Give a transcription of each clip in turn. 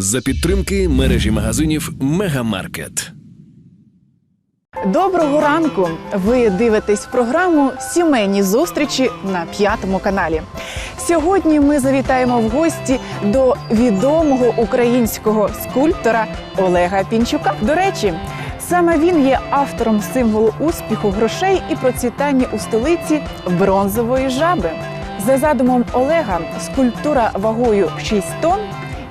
за підтримки мережі магазинів Мегамаркет. Доброго ранку! Ви дивитесь програму Сімейні зустрічі на п'ятому каналі. Сьогодні ми завітаємо в гості до відомого українського скульптора Олега Пінчука. До речі, саме він є автором символу успіху, грошей і процвітання у столиці бронзової жаби. За задумом Олега, скульптура вагою 6 тонн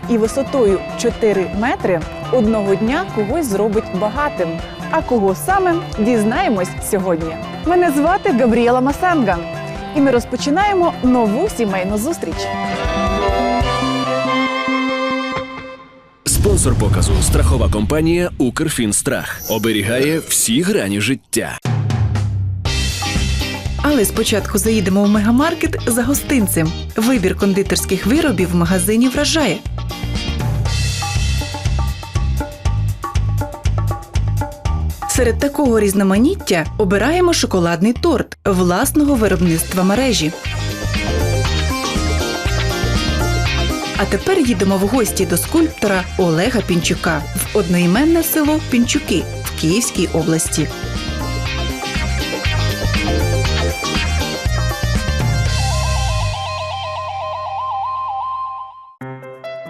і висотою 4 метри одного дня когось зробить багатим. А кого саме дізнаємось сьогодні. Мене звати Габріела Масанган, і ми розпочинаємо нову сімейну зустріч. Спонсор показу страхова компанія Укрфінстрах оберігає всі грані життя. Але спочатку заїдемо в мегамаркет за гостинцем. Вибір кондитерських виробів в магазині вражає. Серед такого різноманіття обираємо шоколадний торт власного виробництва мережі. А тепер їдемо в гості до скульптора Олега Пінчука в одноіменне село Пінчуки в Київській області.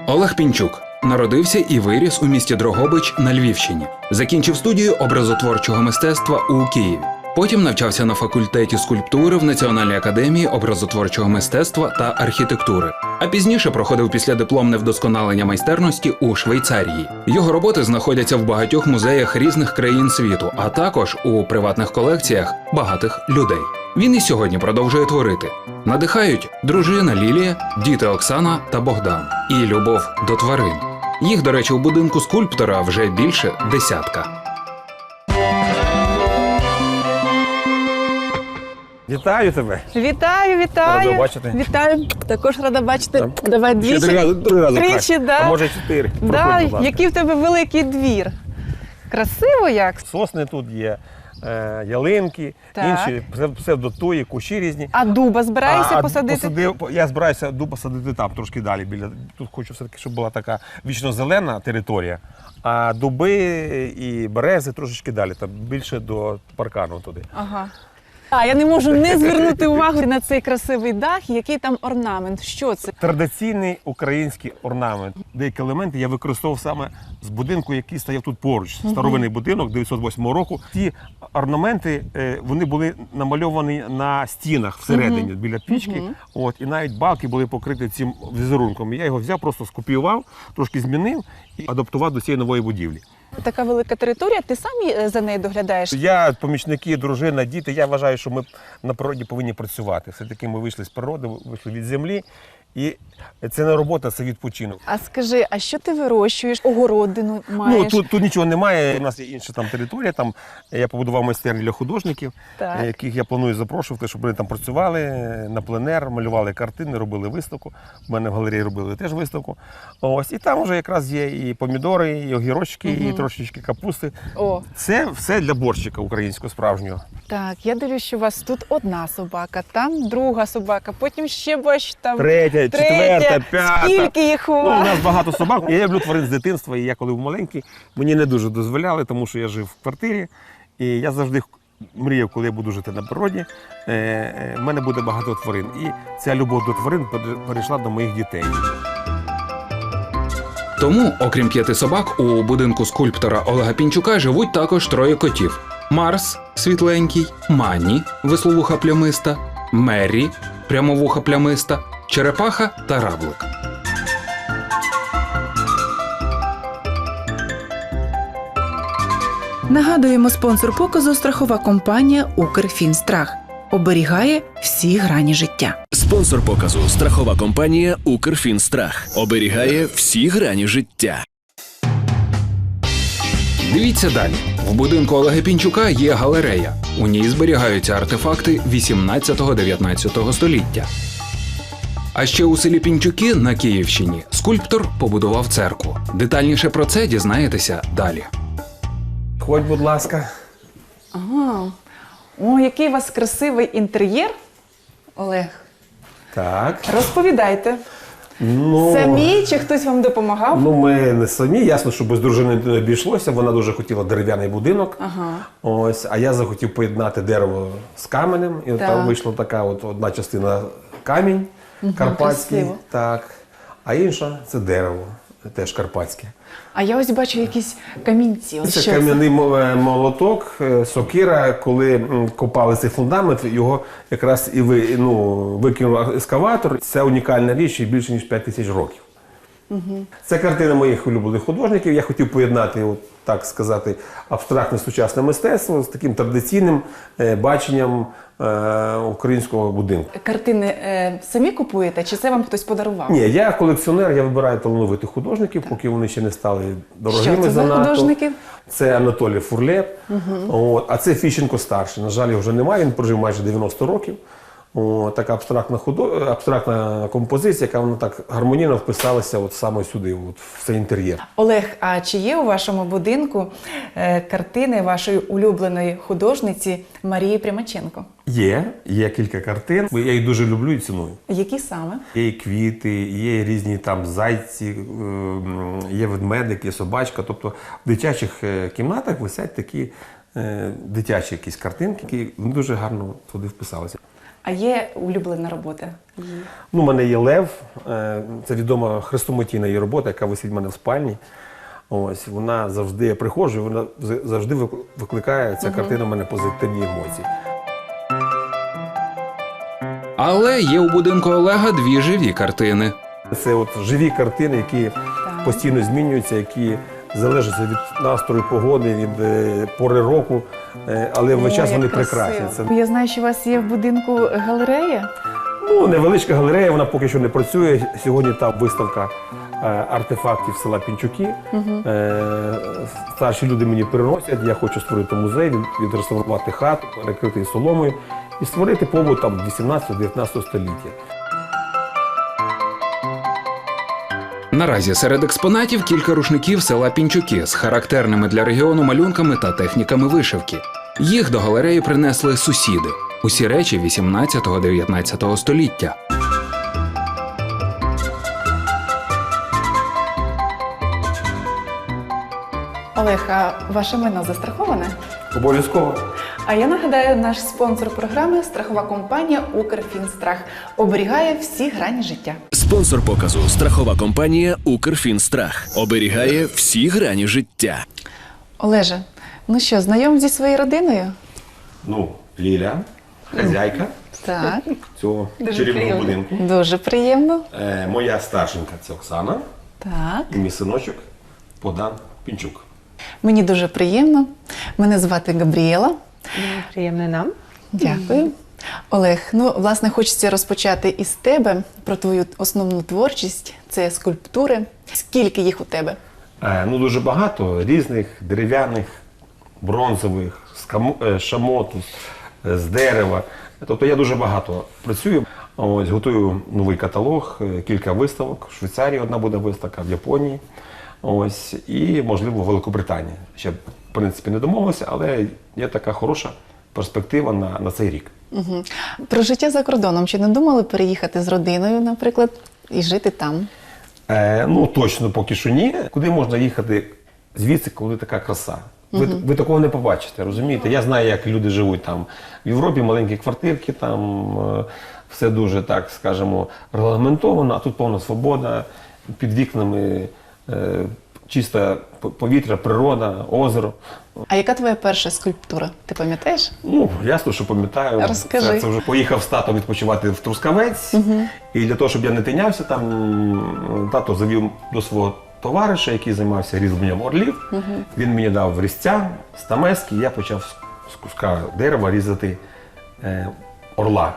Олег Пінчук народився і виріс у місті Дрогобич на Львівщині. Закінчив студію образотворчого мистецтва у Києві. Потім навчався на факультеті скульптури в Національній академії образотворчого мистецтва та архітектури. А пізніше проходив післядипломне вдосконалення майстерності у Швейцарії. Його роботи знаходяться в багатьох музеях різних країн світу, а також у приватних колекціях багатих людей. Він і сьогодні продовжує творити. Надихають дружина Лілія, діти Оксана та Богдан і любов до тварин. Їх, до речі, у будинку скульптора вже більше десятка. Вітаю тебе. Вітаю, вітаю. Рада бачити. Вітаю. Також рада бачити. Так. Давай Ще двічі. три рази, три рази Тричі, да. А може чотири. Да, Проходь, будь ласка. який в тебе великий двір. Красиво як. Сосни тут є, е, ялинки, Так. інші псев- псевдотуї, кущі різні. А дуба збираєшся А, а посадити? посадив- я збираюся дуб посадити там, трошки далі. Біля тут хочу все-таки, щоб була така вічно зелена територія, а дуби і берези трошечки далі, там більше до паркану туди. Ага. А я не можу не звернути увагу на цей красивий дах, який там орнамент. Що це? Традиційний український орнамент. Деякі елементи я використовував саме з будинку, який стояв тут поруч. Старовинний будинок 908 року. Ті орнаменти е, вони були намальовані на стінах всередині біля пічки. От і навіть балки були покриті цим візерунком. Я його взяв, просто скопіював, трошки змінив і адаптував до цієї нової будівлі. Така велика територія. Ти сам е, за нею доглядаєш? Я, помічники, дружина, діти. Я вважаю, що ми на природі повинні працювати. Все таки ми вийшли з природи, вийшли від землі. І це не робота, це відпочинок. А скажи, а що ти вирощуєш? Огородину маєш? Ну тут, тут нічого немає. У нас є інша там територія. Там я побудував майстерню для художників, Так. яких я планую запрошувати, щоб вони там працювали на пленер, малювали картини, робили виставку. У мене в галереї робили теж виставку. Ось і там вже якраз є і помідори, і огірочки, і трошечки капусти. О, Це все для борщика українського справжнього. так. Я дивлюсь, що у вас тут одна собака, там друга собака, потім ще бач там. Третя, четверта, п'ята. Скільки їх у Ну, у нас багато собак. Я люблю тварин з дитинства, і я коли був маленький, мені не дуже дозволяли, тому що я жив в квартирі. І я завжди мріяв, коли я буду жити на природі. е, е, В мене буде багато тварин. І ця любов до тварин перейшла до моїх дітей. Тому, окрім п'яти собак, у будинку скульптора Олега Пінчука живуть також троє котів: Марс світленький, Мані весловуха плямиста, Меррі прямовуха плямиста, Черепаха та Равлик. Нагадуємо, спонсор показу страхова компанія Укрфінстрах. Оберігає всі грані життя. Спонсор показу страхова компанія Укрфінстрах оберігає всі грані життя. Дивіться далі. В будинку Олега Пінчука є галерея. У ній зберігаються артефакти 18-19 століття. А ще у селі Пінчуки на Київщині скульптор побудував церкву. Детальніше про це дізнаєтеся далі. Ходь, будь ласка. Ага. О, який у вас красивий інтер'єр. Олег, Так. розповідайте. Ну, Самі чи хтось вам допомагав? Ну, ми не самі. Ясно, що без дружини не обійшлося. Вона дуже хотіла дерев'яний будинок. Ага. Ось, а я захотів поєднати дерево з каменем. І Так. там вийшла така от одна частина камінь карпатський, красиво. так, а інша це дерево, теж карпатське. А я ось бачу якісь камінці. Ось Це що кам'яний мо- е, молоток, е, сокира. Коли м, копали цей фундамент, його якраз і ви, ну, викинув ескаватор. Це унікальна річ і більше ніж 5 тисяч років. Це картина моїх улюблених художників. Я хотів поєднати, от, так сказати, абстрактне сучасне мистецтво з таким традиційним е, баченням е, українського будинку. Картини е, самі купуєте, чи це вам хтось подарував? Ні, я колекціонер, я вибираю талановитих художників, поки вони ще не стали дорогими Що це за занадто. художники? Це Анатолій Фурлеп, От, а це Фіщенко старший. На жаль, його вже немає, він прожив майже 90 років. О, така абстрактна худо... абстрактна композиція, яка вона так гармонійно вписалася от саме сюди, от, в цей інтер'єр. Олег, а чи є у вашому будинку е, картини вашої улюбленої художниці Марії Примаченко? Є, є кілька картин. Я їх дуже люблю і ціную. Які саме? Є і квіти, є і різні там зайці, ем, є ведмедик, є собачка. Тобто в дитячих е, кімнатах висять такі е, дитячі якісь картинки, які дуже гарно туди вписалися. А є улюблена робота? Ну, у мене є лев, е, це відома хрестоматійна її робота, яка висить в мене в спальні. Ось вона завжди я приходжу, вона завжди вик- викликає ця картина в мене позитивні емоції. Але є у будинку Олега дві живі картини. Це от живі картини, які постійно змінюються, які залежать від настрою погоди, від е, пори року, е, але весь час вони прекрасні. Це Я знаю, що у вас є в будинку галерея. ну, невеличка галерея, вона поки що не працює. Сьогодні там виставка е, артефактів села Пінчуки. Е, старші люди мені приносять. Я хочу створити музей, від- відреставрувати хату, перекрити її соломою і створити побут там 18-19 століття. Наразі серед експонатів кілька рушників села Пінчуки з характерними для регіону малюнками та техніками вишивки. Їх до галереї принесли сусіди. Усі речі 18-19 століття. Олег, а ваше майно застраховане? Обов'язково. А я нагадаю, наш спонсор програми страхова компанія Укрфінстрах оберігає всі грані життя. Спонсор показу страхова компанія Укрфінстрах оберігає всі грані життя. Олеже, ну що, знайом зі своєю родиною? Ну, Ліля, хазяйка Так, цього Дуже чарівного приємно. будинку. дуже приємно. Е, моя старшенька це Оксана Так, і мій синочок Богдан Пінчук. мені дуже приємно. Мене звати Габріела. Приємно нам. Дякую. Олег, ну власне хочеться розпочати із тебе про твою основну творчість. Це скульптури. Скільки їх у тебе? Е, ну, дуже багато різних дерев'яних, бронзових, з каму- е, шамоту, е, з дерева. Тобто я дуже багато працюю. Ось, готую новий каталог, е, кілька виставок. В Швейцарії одна буде виставка, в Японії. Ось, і, можливо, в Великобританії. Ще, в принципі, не домовилися, але є така хороша перспектива на, на цей рік. Угу. Про життя за кордоном. Чи не думали переїхати з родиною, наприклад, і жити там? Е, ну точно поки що ні. Куди можна їхати звідси, коли така краса? Ви, ви такого не побачите, розумієте? Я знаю, як люди живуть там в Європі, маленькі квартирки, там е, все дуже так, скажімо, регламентовано, а тут повна свобода, під вікнами чисте повітря, природа, озеро. А яка твоя перша скульптура? Ти пам'ятаєш? Ну, ясно, що пам'ятаю. Розкажи. Це, це вже поїхав з татом відпочивати в Трускавець. І для того, щоб я не тинявся, там тато завів до свого товариша, який займався різьбленням орлів. Він мені дав різця, стамески, і я почав з- з куска дерева різати е, орла.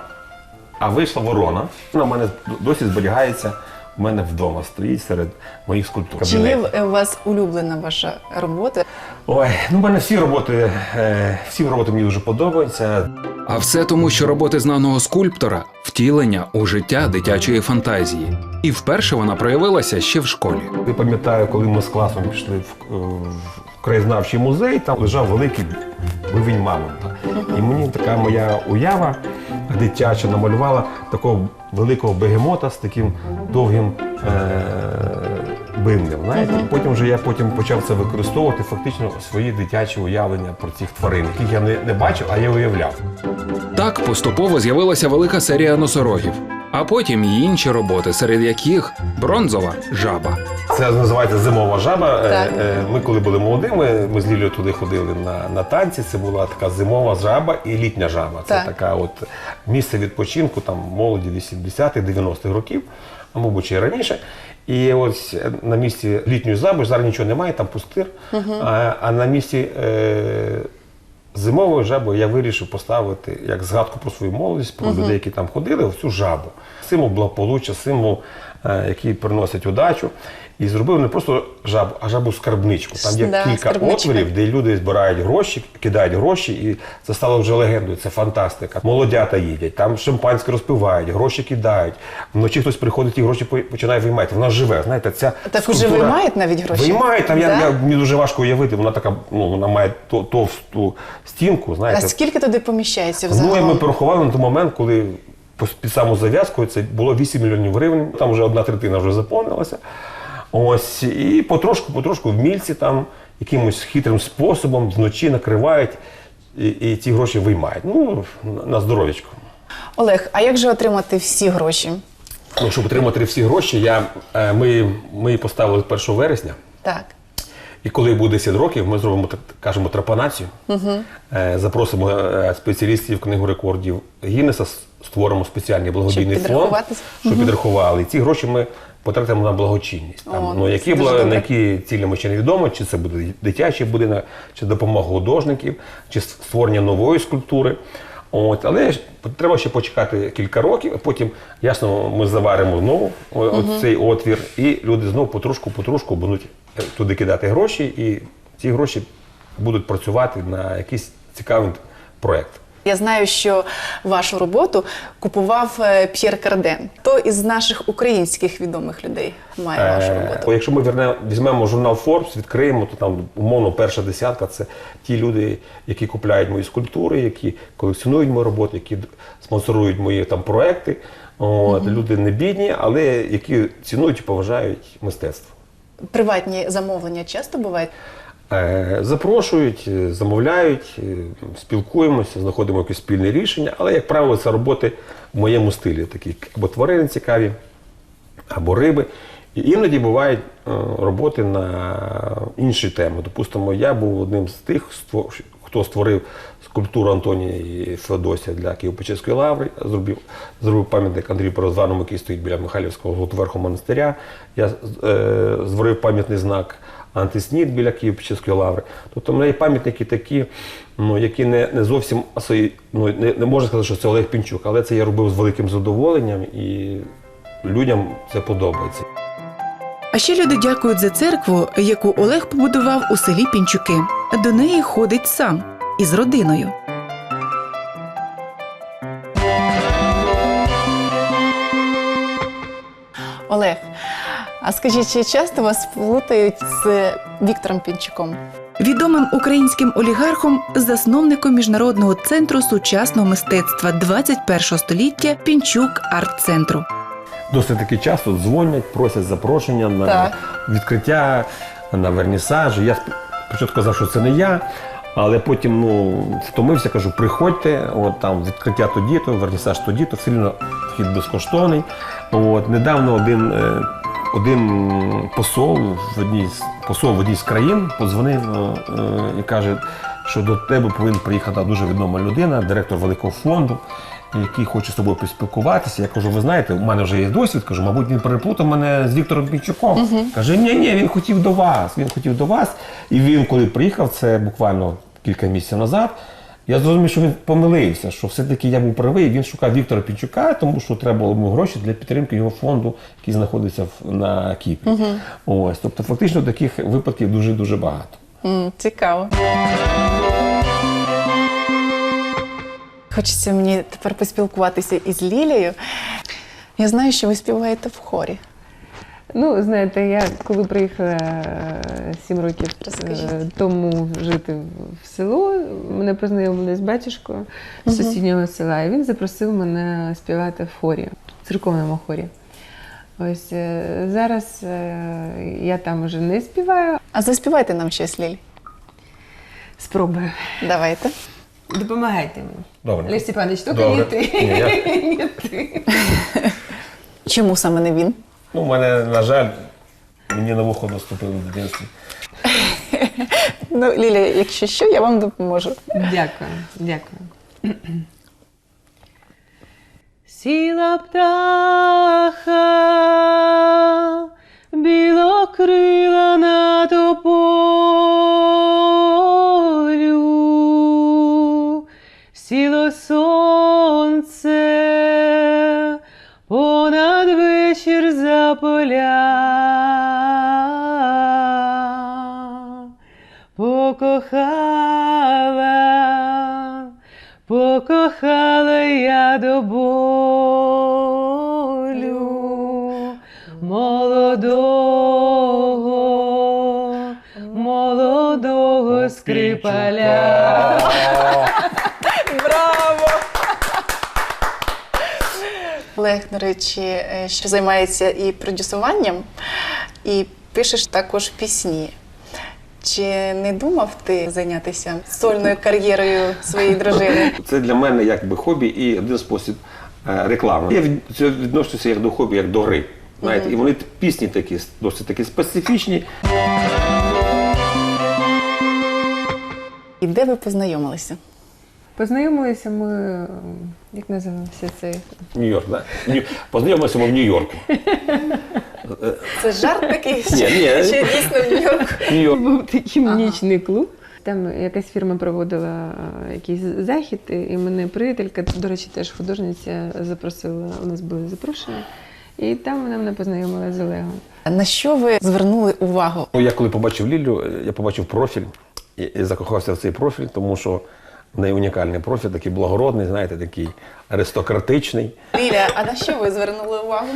А вийшла ворона. Вона в мене досі зберігається. У мене вдома стоїть серед моїх скульптур. Чи є в- у вас улюблена ваша робота? Ой, ну в мене всі роботи, е, всі роботи мені дуже подобаються. А все тому, що роботи знаного скульптора втілення у життя дитячої фантазії. І вперше вона проявилася ще в школі. Я пам'ятаю, коли ми з класом пішли в, е, в краєзнавчий музей, там лежав великий бивень мамонта. І мені така моя уява дитяча намалювала такого великого бегемота з таким довгим е, бинним. Знаєте? Потім вже я потім почав це використовувати фактично свої дитячі уявлення про цих тварин, яких я не, не бачив, а я уявляв. Так поступово з'явилася велика серія носорогів, а потім й інші роботи, серед яких бронзова жаба. Це називається зимова жаба. Е, Так. е, Ми коли були молодими, ми з Лілею туди ходили на, на танці. Це була така зимова жаба і літня жаба. Це Так. така от місце відпочинку там молоді 80-х, 90-х років, а мабуть ще й раніше. І ось на місці літньої жаби зараз нічого немає, там пустир. А, а на місці е, зимової жабою я вирішив поставити як згадку про свою молодість, про людей, які там ходили, в цю жабу. Символ благополуччя, символ, е, який приносить удачу. І зробив не просто жабу, а жабу скарбничку. Там є Да, кілька скарбничка. отворів, де люди збирають гроші, кидають гроші, і це стало вже легендою. Це фантастика. Молодята їдять, там шампанське розпивають, гроші кидають. Вночі хтось приходить і гроші починає виймати. Вона живе. Знаєте, ця Так уже виймають навіть гроші? Виймають. Там Да? я мені дуже важко уявити. Вона така, ну вона має то- товсту стінку. А скільки туди поміщається взагалі? Ну, і ми порахували на той момент, коли під саму зав'язку це було 8 мільйонів гривень, там вже одна третина вже заповнилася. Ось, і потрошку, потрошку в мільці там якимось хитрим способом вночі накривають і, і ці гроші виймають. Ну, на- на здоров'ячко. Олег, а як же отримати всі гроші? Ну, щоб отримати всі гроші, я, е, ми, ми поставили 1 вересня. Так. І коли буде 10 років, ми зробимо так кажемо трапанацію. Е, Запросимо е, спеціалістів книгу рекордів Гіннеса, створимо спеціальний благодійний Щоб фонд, щоб підрахували. І ці гроші ми потратимо на благочинність. Там, О, ну, які, дуже бла- на які цілі ми ще не відомо, чи це буде дитячий будинок, чи допомога художників, чи створення нової скульптури. От, але треба ще почекати кілька років, потім, ясно, ми заваримо знову цей отвір, і люди знову потрошку-потрошку будуть е, туди кидати гроші, і ці гроші будуть працювати на якийсь цікавий проєкт. Я знаю, що вашу роботу купував е, П'єр Карден. Хто із наших українських відомих людей має вашу Е, роботу? Якщо ми верне- візьмемо журнал Forbes, відкриємо, то там умовно перша десятка це ті люди, які купляють мої скульптури, які колекціонують мої роботи, які спонсорують мої там проекти. От, Люди не бідні, але які цінують і поважають мистецтво. Приватні замовлення часто бувають? Е, Запрошують, е, замовляють, е, спілкуємося, знаходимо якесь спільне рішення, але, як правило, це роботи в моєму стилі, такі або тварини цікаві, або риби. І іноді бувають роботи на інші теми. Допустимо, я був одним з тих, хто створив скульптуру Антонії Феодосія для Києво-Печерської лаври, зробив, зробив пам'ятник Андрію Перезваному, який стоїть біля Михайлівського Золотоверху монастиря. Я е, створив пам'ятний знак Антиснід біля Києво-Печерської лаври. Тобто в мене є пам'ятники такі, ну, які не, не зовсім ну, не, не можна сказати, що це Олег Пінчук, але це я робив з великим задоволенням і людям це подобається. А ще люди дякують за церкву, яку Олег побудував у селі Пінчуки. До неї ходить сам із родиною. Олег, а скажіть, чи часто вас плутають з Віктором Пінчуком? Відомим українським олігархом, засновником міжнародного центру сучасного мистецтва 21 століття Пінчук арт-центру. Досить таки часто дзвонять, просять запрошення на Так. відкриття, на вернісажі. Я сп- спочатку казав, що це не я, але потім ну, втомився, кажу, приходьте, от там відкриття тоді, то вернісаж тоді, то все рівно вхід безкоштовний. От, недавно один, е, один посол в одній з посол в одній з країн подзвонив е, е, і каже, що до тебе повинна приїхати дуже відома людина, директор великого фонду який хоче з тобою поспілкуватися. Я кажу, ви знаєте, у мене вже є досвід. Кажу, мабуть, він переплутав мене з Віктором Пінчуком. Каже, ні, ні, він хотів до вас. Він хотів до вас. І він, коли приїхав, це буквально кілька місяців назад. Я зрозумів, що він помилився, що все-таки я був правий. Він шукав Віктора Пінчука, тому що треба було йому гроші для підтримки його фонду, який знаходиться на Кіпрі. Ось, тобто, фактично таких випадків дуже дуже багато. Цікаво. Хочеться мені тепер поспілкуватися із Лілією. Я знаю, що ви співаєте в хорі. Ну, знаєте, я коли приїхала е, сім років е, Розкажіть. тому жити в- село, мене познайомили з батюшкою з сусіднього села, і він запросив мене співати в хорі, в церковному хорі. Ось е, зараз е, я там уже не співаю. А заспівайте нам щось, Ліль. Спробую. Давайте. Допомагайте мені. Добре. Олег Степанович, тільки не ти. Ні, я- Не ти. Чому саме не він? Ну, у мене, на жаль, мені на вухо наступили в дитинстві. Ну, Ліля, якщо що, я вам допоможу. Дякую, дякую. Сіла птаха, я до болю молодого, молодого скрипаля. Браво! Олег, до речі, е, що займається і продюсуванням, і пишеш також пісні. Чи не думав ти зайнятися сольною кар'єрою своєї дружини? Це для мене якби хобі і один спосіб е, реклами. Я відношуся як до хобі, як до гри. Знаєте, і вони пісні такі досить такі специфічні. І де ви познайомилися? Познайомилися ми, як називався цей? Нью-Йорк, да? Нью- Познайомилися ми в Нью-Йорку. Це жарт такий? Ні, ні. чи дійсно в Нью-Йорку? Нью-Йорк. Був такий нічний клуб. Там якась фірма проводила е, якийсь захід, і мене приятелька, до речі, теж художниця запросила. У нас були запрошені. І там вона мене познайомила з Олегом. На що ви звернули увагу? Ну, я коли побачив Лілю, е, я побачив профіль і закохався в цей профіль, тому що в неї унікальний профіль, такий благородний, знаєте, такий аристократичний. Ліля, а на що ви звернули увагу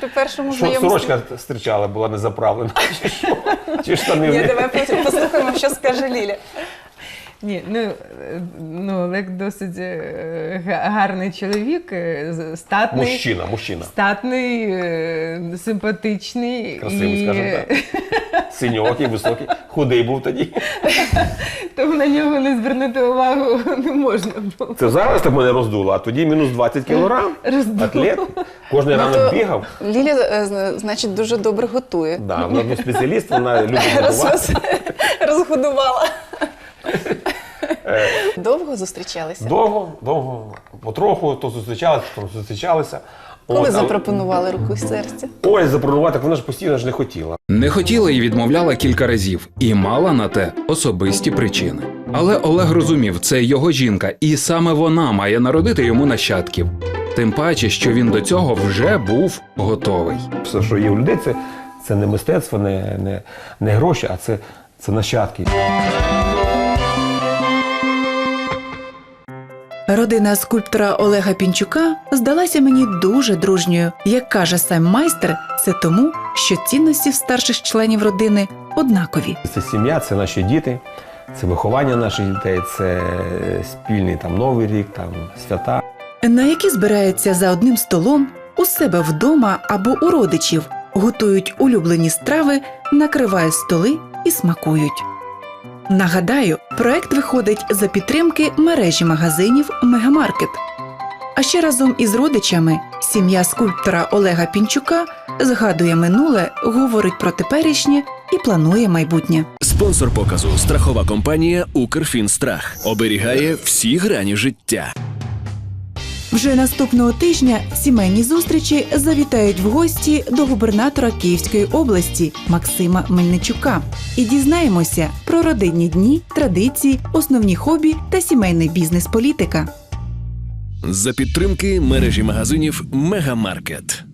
при першому Що знайомстві? сорочка стрічала, була не заправлена. Чи що? Чи штани Ні, давай потім послухаємо, що скаже Ліля. Ні, ну, е, ну Олег досить е, гарний чоловік, е, статний. Мужчина, мужчина. Статний, симпатичний. Красивий, і... скажімо так. Синьокий, високий, худий був тоді. Тому на нього не звернути увагу не можна було. Це зараз так мене роздуло, а тоді мінус 20 кілограм. Роздуло. Атлет. Кожен ранок Ну, бігав. Ліля, е, значить, дуже добре готує. Да, вона спеціаліст, вона любить готувати. Роз- Розгодувала. Довго зустрічалися? Довго, довго, потроху, то зустрічалися, то зустрічалися. Коли От, запропонували руку і серця? Ой, запропонувати, так вона ж постійно ж не хотіла. Не хотіла і відмовляла кілька разів, і мала на те особисті причини. Але Олег розумів, це його жінка, і саме вона має народити йому нащадків. Тим паче, що він до цього вже був готовий. Все, що є у людей, це, це не мистецтво, не, не, не гроші, а це, це нащадки. Родина скульптора Олега Пінчука здалася мені дуже дружньою. Як каже сам майстер, це тому, що цінності в старших членів родини однакові. Це сім'я, це наші діти, це виховання наших дітей, це спільний там новий рік, там свята. на які збираються за одним столом у себе вдома або у родичів, готують улюблені страви, накривають столи і смакують. Нагадаю, проект виходить за підтримки мережі магазинів Мегамаркет. А ще разом із родичами сім'я скульптора Олега Пінчука згадує минуле, говорить про теперішнє і планує майбутнє. Спонсор показу страхова компанія Укрфінстрах оберігає всі грані життя. Вже наступного тижня сімейні зустрічі завітають в гості до губернатора Київської області Максима Мельничука і дізнаємося про родинні дні, традиції, основні хобі та сімейний бізнес політика. За підтримки мережі магазинів Мегамаркет.